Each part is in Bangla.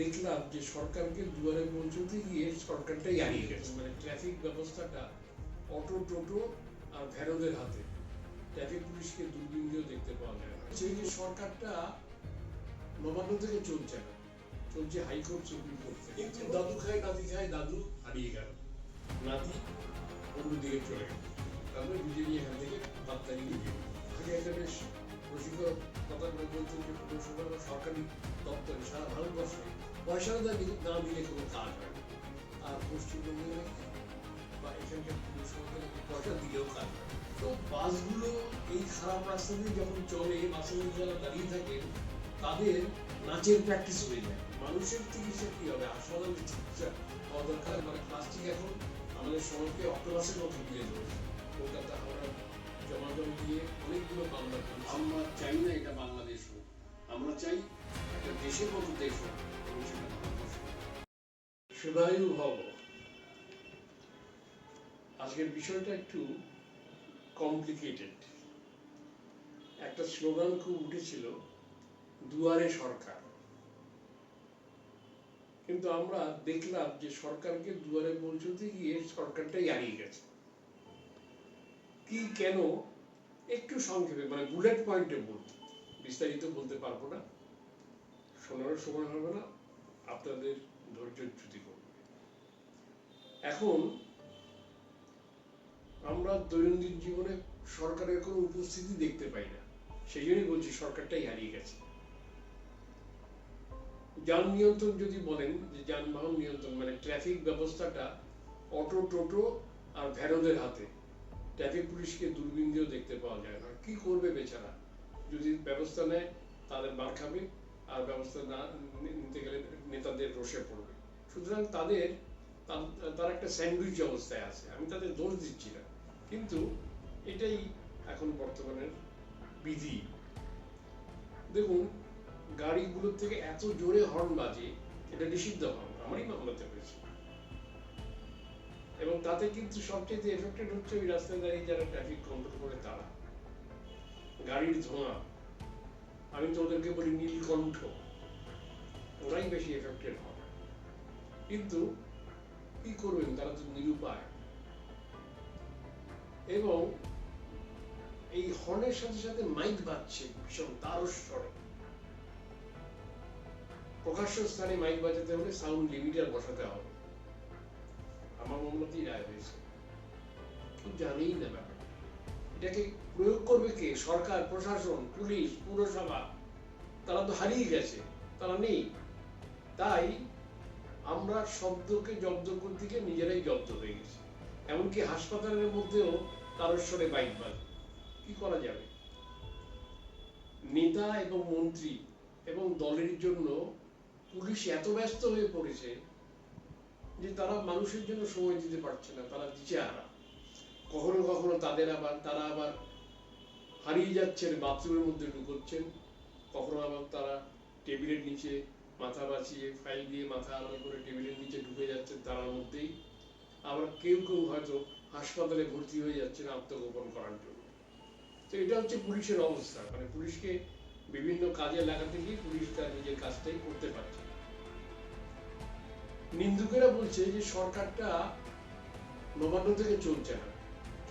দেখলাম যে সরকারকে দুয়ারে পৌঁছতে গিয়ে সরকারটাই হারিয়ে গেছে। মানে ট্রাফিক ব্যবস্থাটা অটো টোটো আর ভ্যারোদের হাতে। ট্রাফিক পুলিশকে দূরবীন দিয়েও দেখতে পাওয়া যায় সেই যে সরকারটা নবান্ন থেকে চলছে না, চলছে হাইকোর্ট সুপ্রিম কোর্ট কিন্তু দাদু খায় নাতি খায়, দাদু হারিয়ে গেল। নাতি অন্যদিকে চলে গেল। তারপরে বিজেপি এখান থেকে বার্তারি দিয়ে আগে একটা বেশ প্রসিদ্ধ কথা করে বলছেন যে পৌরসভা সরকারি দপ্তরে সারা ভারতবর্ষে পয়সা না দিলে- কোনো কাজ হয় না আর পশ্চিমবঙ্গে বা এখানকার পৌরসভাতে নাকি পয়সা দিলেও কাজ হয়। তো বাসগুলো এই খারাপ রাস্তা দিয়ে যখন চলে মধ্যে যারা দাঁড়িয়ে থাকে তাদের নাচের প্র্যাকটিস হয়ে যায়। মানুষের চিকিৎসা কি হবে? হাসপাতালে চিকিৎসা হওয়া দরকার? মানে প্লাস্টিক এখন আমাদের সমাজকে অক্টোপাসের মতো দিয়ে ধরেছে। কলকাতা, হাওড়া, জমাজম দিয়ে অনেকগুলো করেছে। আমরা চাই না এটা বাংলাদেশ হোক। আমরা চাই একটা দেশের মতো দেশ হোক। শুভায়ু ভব আজকের বিষয়টা একটু কমপ্লিকেটেড একটা স্লোগান খুব উঠেছিল, দুয়ারে সরকার। কিন্তু আমরা দেখলাম যে সরকারকে দুয়ারে পৌঁছতে গিয়ে সরকারটাই হারিয়ে গেছে। কি, কেন? একটু সংক্ষেপে মানে বুলেট পয়েন্টে বলতে বিস্তারিত বলতে পারব না? শোনার সময় হবে না। আপনাদের ধৈর্য চ্যুতি এখন আমরা দৈনন্দিন জীবনে সরকারের কোনো উপস্থিতি দেখতে পাই না। সেই জন্যই বলছি সরকারটাই হারিয়ে গেছে। যান নিয়ন্ত্রণ যদি বলেন, যে যানবাহন নিয়ন্ত্রণ মানে ট্রাফিক ব্যবস্থাটা অটো, টোটো আর ভ্যারোদের হাতে। ট্রাফিক পুলিশকে দূরবীন দিয়েও দেখতে পাওয়া যায় না। কি করবে বেচারা? যদি ব্যবস্থা নেয়, তাদের মার খাবে আর ব্যবস্থা না, নিতে গেলে নেতাদের রোষে পড়বে। সুতরাং তাদের তার- একটা স্যান্ডউইচ অবস্থায় আছে। আমি তাদের দোষ দিচ্ছি না। কিন্তু এটাই এখন বর্তমানের বিধি। দেখুন, গাড়িগুলোর থেকে এত জোরে হর্ন বাজে, এটা নিষিদ্ধ হর্ন। আমারই মামলাতে হয়েছে। এবং তাতে কিন্তু সবচেয়ে এফেক্টেড হচ্ছে ওই রাস্তায় দাঁড়িয়ে যারা ট্রাফিক কন্ট্রোল করে তারা। গাড়ির ধোঁয়া। আমি তো ওদেরকে বলি নীলকণ্ঠ। ওরাই বেশি এফেক্টেড হয়। কিন্তু কি করবেন তারা তো নিরুপায় এবং এই হর্নের সাথে সাথে মাইক বাজছে, ভীষণ তারস্বরে। প্রকাশ্য স্থানে মাইক বাজাতে হলে সাউন্ড লিমিটার বসাতে হবে। আমার মামলাতেই রায় হয়েছে। জানেই না ব্যাপারটা। এটাকে প্রয়োগ করবে কে? সরকার, প্রশাসন, পুলিশ, পুরসভা? তারা তো হারিয়ে গেছে, তারা নেই। তাই আমরা শব্দকে জব্দ করতে গিয়ে নিজেরাই জব্দ হয়ে গেছি। এমনকি হাসপাতালের মধ্যেও কারোর তারস্বরে বাইক বাজে। কি করা যাবে? নেতা এবং মন্ত্রী এবং দলের জন্য পুলিশ এত ব্যস্ত হয়ে পড়েছে যে তারা মানুষের জন্য সময় দিতে পারছে না, তারা দিশেহারা কখনো কখনো তাদের আবার, তারা আবার হারিয়ে যাচ্ছেন, বাথরুমের মধ্যে ঢুকোচ্ছেন কখনো আবার তারা টেবিলের নিচে মাথা বাঁচিয়ে ফাইল দিয়ে মাথা আলাদা করে টেবিলের নিচে ঢুকে যাচ্ছেন তারার মধ্যেই। আবার কেউ কেউ হয়তো হাসপাতালে ভর্তি হয়ে যাচ্ছেন আত্মগোপন করার জন্য। তো এটা হচ্ছে পুলিশের অবস্থা। মানে পুলিশকে বিভিন্ন কাজে লাগাতে গিয়ে পুলিশ তার নিজের কাজটাই করতে পারছে। নিন্দুকেরা বলছে যে সরকারটা নবান্ন থেকে চলছে না।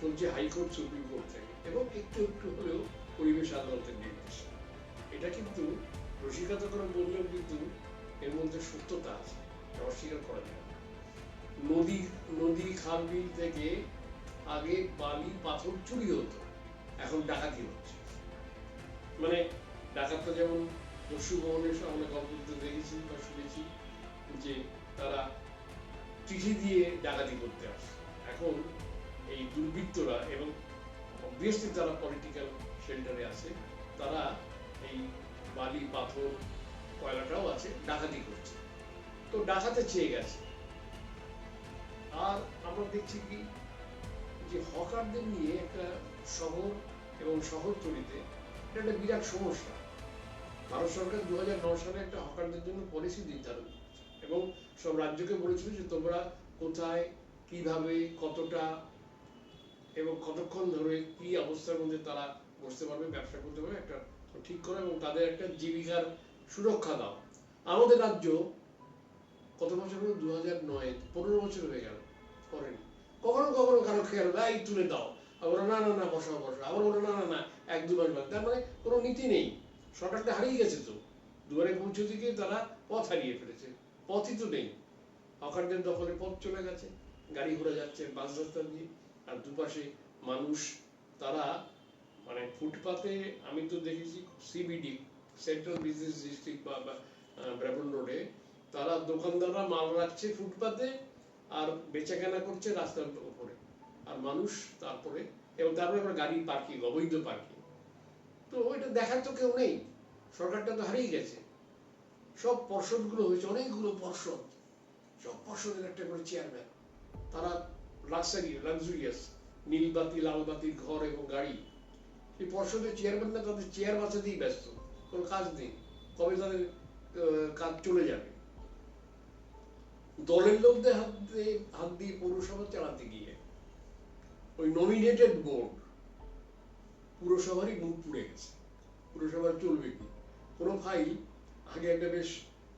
চলছে হাইকোর্ট, সুপ্রিম কোর্ট থেকে। এবং একটু একটু হলেও পরিবেশ আদালতের নির্দেশ। এটা কিন্তু রসিকতা করে বললেও কিন্তু এর মধ্যে সত্যতা আছে, এটা অস্বীকার করা যায় না। নদী নদী, খাল, বিল থেকে আগে বালি, পাথর চুরি হতো, এখন ডাকাতি হচ্ছে। মানে ডাকাতটা যেমন পশুভবনের আমরা গল্পতে দেখেছি বা শুনেছি যে তারা চিঠি দিয়ে ডাকাতি করতে আসে। এখন এই দুর্বৃত্তরা এবং অবভিয়াসলি তারা পলিটিক্যাল শেল্টারে আছে, তারা এই বালি, পাথর, কয়লাটাও আছে, ডাকাতি করছে। তো ডাকাতে চেয়ে গেছে। আর আমরা দেখছি কি, যে হকারদের নিয়ে একটা শহর এবং শহরতলিতে এটা একটা বিরাট সমস্যা। ভারত সরকার দু সালে একটা হকারদের জন্য পলিসি নির্ধারণ এবং সব রাজ্যকে বলেছিল যে তোমরা কোথায়, কীভাবে, কতটা এবং কতক্ষণ ধরে কি অবস্থার মধ্যে তারা বসতে পারবে, ব্যবসা করতে পারবে, একটা ঠিক করো এবং তাদের একটা জীবিকার সুরক্ষা দাও। আমাদের রাজ্য কত বছর হলো? দু হাজার নয়, পনেরো বছর হয়ে গেল। করেনি। কখনো কখনো কারও খেয়াল, এই তুলে দাও। আবার না না না, বসাও বসাও। আবার বলো, না না না, এক, দু মাস বাদ তার মানে কোনো নীতি নেই। সরকারটা হারিয়ে গেছে তো। দুয়ারে পৌঁছতে গিয়ে তারা পথ হারিয়ে ফেলেছে। পথই তো নেই। হকারদের দখলে পথ চলে গেছে। গাড়ি ঘোড়া যাচ্ছে, বাস রাস্তা দিয়ে আর দুপাশে মানুষ, তারা মানে ফুটপাতে আমি তো দেখেছি সিবিডি সেন্ট্রাল বিজনেস ডিস্ট্রিক্ট বা ব্রাহ্মণ রোডে তারা দোকানদাররা মাল রাখছে ফুটপাতে আর বেচাকেনা করছে রাস্তার উপরে আর মানুষ তারপরে, এবং তারপরে আবার গাড়ি পার্কিং অবৈধ পার্কিং তো ওইটা দেখার তো কেউ নেই। সরকারটা তো হারিয়ে গেছে। সব পর্ষদগুলো হয়েছে, অনেকগুলো পর্ষদ। সব পর্ষদের একটা করে চেয়ারম্যান তারা লাক্সারি লাক্সুরিয়াস নীল বাতি লাল বাতির ঘর এবং গাড়ি। এই পর্ষদের চেয়ারম্যানরা তাদের চেয়ার বাঁচাতেই ব্যস্ত। কোনো কাজ নেই। কবে তাদের কাজ চলে যাবে? দলের লোকদের হাত হাত দিয়ে পৌরসভা চালাতে গিয়ে ওই নমিনেটেড বোর্ড পুরসভারই মুখ পুড়ে গেছে। পুরসভার চলবে কি? কোনো ফাইল আগে একটা বেশ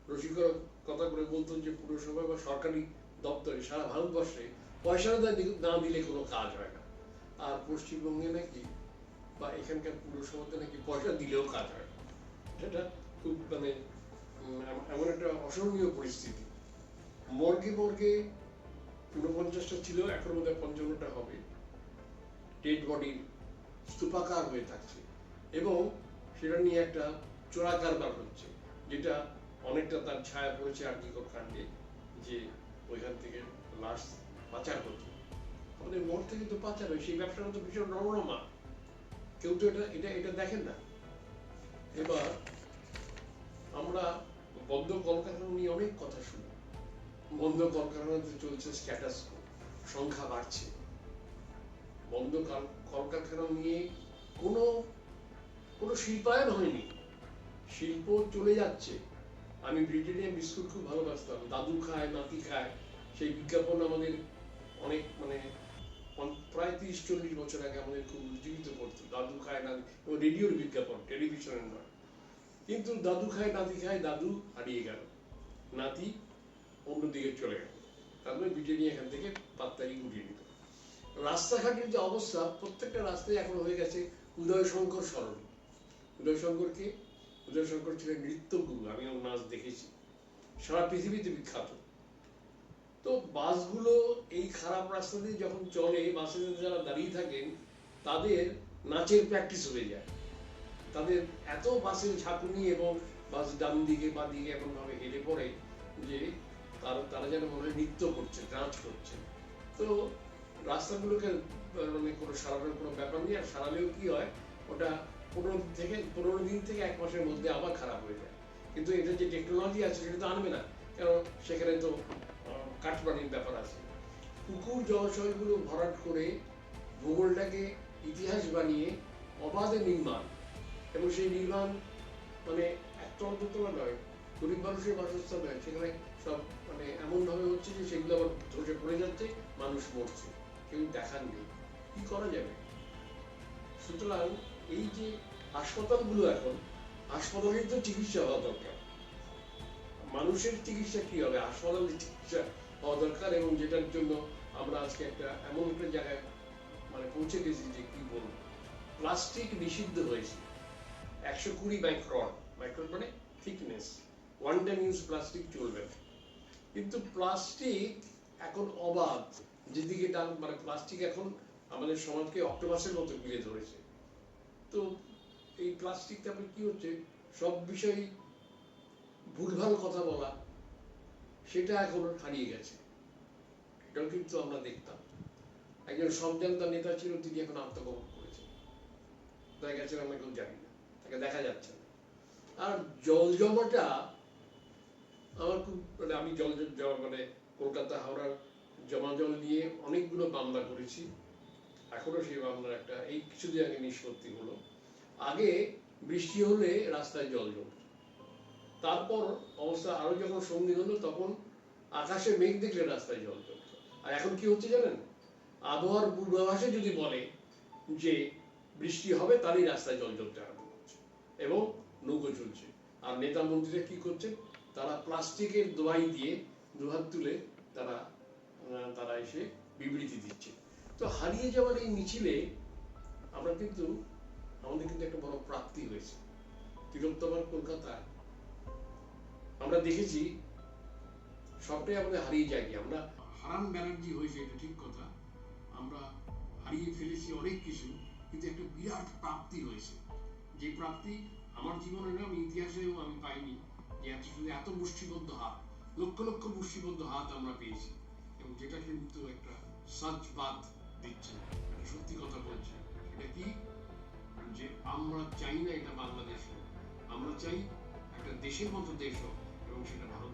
রসিকর কথা করে বলতো যে পুরসভা বা সরকারি দপ্তরে সারা ভারতবর্ষে পয়সা না দিলে কোনো কাজ হয় না। আর পশ্চিমবঙ্গে নাকি বা এখানকার পুরসভাতে নাকি পয়সা দিলেও কাজ হয়। এটা খুব মানে এমন একটা অসহনীয় পরিস্থিতি। মর্গে মর্গে ঊনপঞ্চাশটা ছিল, এখন বোধ হয় পঞ্চান্নটা হবে। ডেড বডি স্তূপাকার হয়ে থাকছে। এবং সেটা নিয়ে একটা চোরা কারবার হচ্ছে, যেটা অনেকটা তার ছায়া পড়েছে আর্থিকর কাণ্ডে, যে ওইখান থেকে লাশ পাচার হতো আমাদের মোড় থেকে তো পাচার হয়, সেই ব্যবসাটা তো ভীষণ রমরমা। কেউ তো এটা এটা এটা দেখেন না। এবার আমরা বন্ধ কলকারখানা নিয়ে অনেক কথা শুনি। বন্ধ কলকারখানাতে চলছে স্ট্যাটাস সংখ্যা বাড়ছে। বন্ধ কলকারখানা নিয়ে কোনো কোনো শিল্পায়ন হয়নি। শিল্প চলে যাচ্ছে। আমি ব্রিটেনিয়া বিস্কুট খুব ভালোবাসতাম। দাদু খায়, নাতি খায়। সেই বিজ্ঞাপন আমাদের অনেক মানে প্রায় তিরিশ চল্লিশ বছর আগে আমাদের খুব উজ্জীবিত করতো, দাদু খায় নাতি এবং রেডিওর বিজ্ঞাপন, টেলিভিশনের নয়। কিন্তু দাদু খায়, নাতি খায়, দাদু হারিয়ে গেল। নাতি অন্যদিকে চলে গেল। তারপরে ব্রিটেনিয়া এখান থেকে পাত্তারি উঠিয়ে নিত। রাস্তাঘাটের যে অবস্থা, প্রত্যেকটা রাস্তায় এখন হয়ে গেছে উদয়শঙ্কর সরণি। উদয়শঙ্করকে উদয়শঙ্কর ছিলেন নৃত্যগুরু, আমি ওর নাচ দেখেছি। সারা পৃথিবীতে বিখ্যাত। তো বাসগুলো এই খারাপ রাস্তা দিয়ে যখন চলে বাসে যারা দাঁড়িয়ে থাকেন, তাদের নাচের প্র্যাকটিস হয়ে যায়। তাদের এত বাসের ঝাঁকুনি এবং বাস ডান দিকে, বা দিকে এমন ভাবে হেলে পড়ে যে তারা তারা যেন মনে হয় নৃত্য করছে, নাচ করছে। তো রাস্তাগুলোকে মানে কোনো সারানোর কোনো ব্যাপার নেই, আর সারালেও কি হয়, ওটা পনেরো থেকে, পনেরো দিন থেকে এক মাসের মধ্যে আবার খারাপ হয়ে যায়। কিন্তু এটা যে টেকনোলজি আছে, সেটা তো আনবে না। কারণ সেখানে তো কাঠমানির ব্যাপার আছে। পুকুর জলাশয়গুলো ভরাট করে ভূগোলটাকে ইতিহাস বানিয়ে অবাধে নির্মাণ। এবং সেই নির্মাণ মানে একটা অন্ততলা নয়, গরিব মানুষের বাসস্থান নয়। সেখানে সব মানে এমন ভাবে হচ্ছে যে সেগুলো আবার ধসে পড়ে যাচ্ছে, মানুষ মরছে, কেউ দেখার নেই। কি করা যাবে? সুতরাং এই যে হাসপাতালগুলো এখন, হাসপাতালের তো চিকিৎসা হওয়া দরকার। মানুষের চিকিৎসা কি হবে? হাসপাতালের চিকিৎসা হওয়া দরকার এবং যেটার জন্য আমরা আজকে একটা এমন একটা জায়গায় মানে পৌঁছে গেছি যে কি বলব? প্লাস্টিক নিষিদ্ধ হয়েছে। একশো কুড়ি মাইক্রন মাইক্রন মানে thickness one time use plastic চলবে কিন্তু প্লাস্টিক এখন অবাধ। যেদিকে টান মানে প্লাস্টিক এখন আমাদের সমাজকে অক্টোপাসের মতো ঘিরে ধরেছে। তো এই প্লাস্টিক তারপরে কি হচ্ছে? সব বিষয় ভুলভাল কথা বলা, সেটা এখন হারিয়ে গেছে। এটাও কিন্তু আমরা দেখতাম। একজন সবজান্তা নেতা ছিল, তিনি এখন আত্মগোপন করেছেন। কোথায় গেছেন আমরা কেউ জানি না, তাকে দেখা যাচ্ছে না। আর জল জমাটা আমার খুব মানে আমি জল জমা মানে কলকাতা হাওড়ার জমা জল নিয়ে অনেকগুলো মামলা করেছি। এখনও সেই মামলার একটা, এই কিছুদিন আগে নিষ্পত্তি হলো। আগে বৃষ্টি হলে রাস্তায় জল জমত। তারপর অবস্থা আরও যখন সঙ্গী হলো, তখন আকাশে মেঘ দেখলে রাস্তায় জল জমত আর এখন কি হচ্ছে জানেন? আবহাওয়ার পূর্বাভাসে যদি বলে যে বৃষ্টি হবে, তারই রাস্তায় জল জমতে আরম্ভ করছে এবং নৌকো চলছে। আর নেতা মন্ত্রীরা কি করছে? তারা প্লাস্টিকের দোয়াই দিয়ে দুহাত তুলে তারা তারা এসে বিবৃতি দিচ্ছে। তো হারিয়ে যাওয়ার এই মিছিলে আমরা কিন্তু, আমাদের কিন্তু একটা বড় প্রাপ্তি হয়েছে। তিলোত্তমার কলকাতায় আমরা দেখেছি সবটাই আমাদের হারিয়ে যায় কি? আমরা হারান ব্যানার্জি হয়েছে, এটা ঠিক কথা। আমরা হারিয়ে ফেলেছি অনেক কিছু, কিন্তু একটা বিরাট প্রাপ্তি হয়েছে। যে প্রাপ্তি আমার জীবনে না, আমি ইতিহাসেও আমি পাইনি যে এত শুধু এত মুষ্টিবদ্ধ হাত, লক্ষ লক্ষ মুষ্টিবদ্ধ হাত আমরা পেয়েছি। এবং যেটা কিন্তু একটা সাজবাদ দিচ্ছে সত্যি কথা বলছে। এটা কি? যে আমরা চাই না এটা বাংলাদেশ হোক, আমরা চাই একটা দেশের মতো দেশ হোক এবং সেটা ভারতবর্ষ